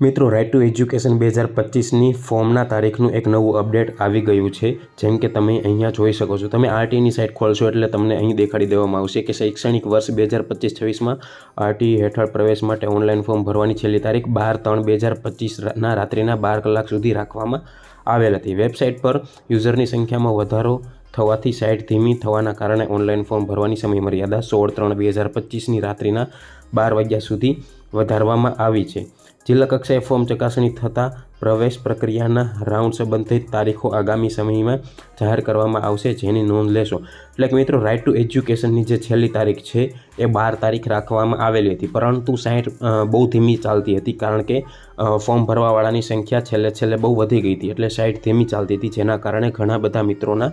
મિત્રો right to education બે હજાર પચીસની ફોર્મના તારીખનું એક નવું અપડેટ આવી ગયું છે, જેમ કે તમે અહીંયા જોઈ શકો છો. તમે આરટીની સાઇટ ખોલશો એટલે તમને અહીં દેખાડી દેવામાં આવશે કે શૈક્ષણિક વર્ષ બે હજાર પચીસ છવ્વીસમાં આરટી હેઠળ પ્રવેશ માટે ઓનલાઈન ફોર્મ ભરવાની છેલ્લી તારીખ બાર ત્રણ બે હજાર પચીસના રાત્રિના બાર કલાક સુધી રાખવામાં આવેલ હતી. વેબસાઇટ પર યુઝરની સંખ્યામાં વધારો થવાથી સાઇટ ધીમી થવાના કારણે ઓનલાઈન ફોર્મ ભરવાની સમયમર્યાદા સોળ ત્રણ બે હજાર પચીસની રાત્રિના બાર વાગ્યા સુધી વધારવામાં આવી છે. જિલ્લા કક્ષાએ ફોર્મ ચકાસણી થતાં પ્રવેશ પ્રક્રિયાના રાઉન્ડ સંબંધિત તારીખો આગામી સમયમાં જાહેર કરવામાં આવશે જેની નોંધ લેશો. એટલે કે મિત્રો રાઇટ ટુ એજ્યુકેશનની જે છેલ્લી તારીખ છે, એ બાર તારીખ રાખવામાં આવેલી હતી. પરંતુ સાઈઠ બહુ ધીમી ચાલતી હતી કારણ કે ફોર્મ ભરવાવાળાની સંખ્યા છેલ્લે છેલ્લે બહુ વધી ગઈ હતી. એટલે સાઈઠ ધીમી ચાલતી હતી, જેના કારણે ઘણા બધા મિત્રોના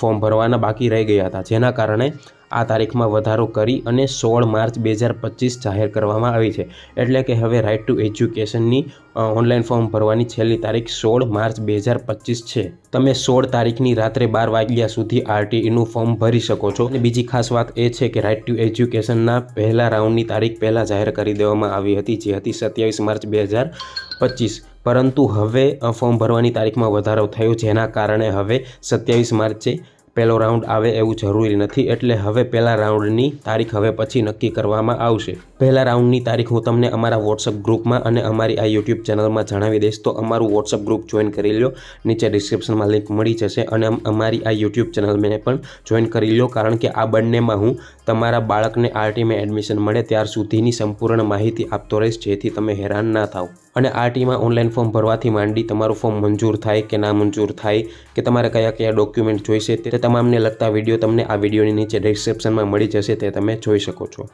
ફોર્મ ભરવાના બાકી રહી ગયા હતા. જેના કારણે આ તારીખમાં વધારો કરી અને સોળ માર્ચ બે હજાર પચીસ જાહેર કરવામાં આવી છે. એટલે કે હવે રાઇટ ટુ એજ્યુકેશનની ઓનલાઈન ફોર્મ ભરવાની છેલ્લી તારીખ સોળ માર્ચ બે હજાર પચીસ છે. તમે સોળ તારીખની રાત્રે બાર વાગ્યા સુધી આરટીઈનું ફોર્મ ભરી શકો છો. અને બીજી ખાસ વાત એ છે કે રાઇટ ટુ એજ્યુકેશનના પહેલા રાઉન્ડની તારીખ પહેલાં જાહેર કરી દેવામાં આવી હતી, જે હતી સત્યાવીસ માર્ચ બે હજાર પચીસ. પરંતુ હવે ફોર્મ ભરવાની તારીખમાં વધારો થયો, જેના કારણે હવે સત્યાવીસ માર્ચે પહેલો રાઉન્ડ આવે એવું જરૂરી નથી એટલે હવે પહેલા રાઉન્ડની તારીખ હવે પછી નક્કી કરવામાં આવશે. પહેલા રાઉન્ડની તારીખ હું તમને અમારા વોટ્સઅપ ગ્રુપમાં અને અમારી આ યુટ્યુબ ચેનલમાં જણાવી દઈશ. તો અમારું વોટ્સઅપ ગ્રુપ જોઈન કરી લો નીચે ડિસ્ક્રિપ્શનમાં લિંક મળી જશે અને અમારી આ યુટ્યુબ ચેનલને પણ જોઈન કરી લો કારણ કે આ બંનેમાં હું તમારા બાળકને આરટીમાં એડમિશન મળે ત્યાર સુધીની સંપૂર્ણ માહિતી આપતો રહીશ, જેથી તમે હેરાન ના થાવ. અને આરટીમાં ઓનલાઈન ફોર્મ ભરવાથી માંડી તમારું ફોર્મ મંજૂર થાય કે ના મંજૂર થાય કે તમારે કયા કયા ડોક્યુમેન્ટ જોઈશે તે તમામને લગતા વીડિયો તમને આ વિડીયોની નીચે ડિસ્ક્રિપ્શનમાં મળી જશે તે તમે જોઈ શકો છો.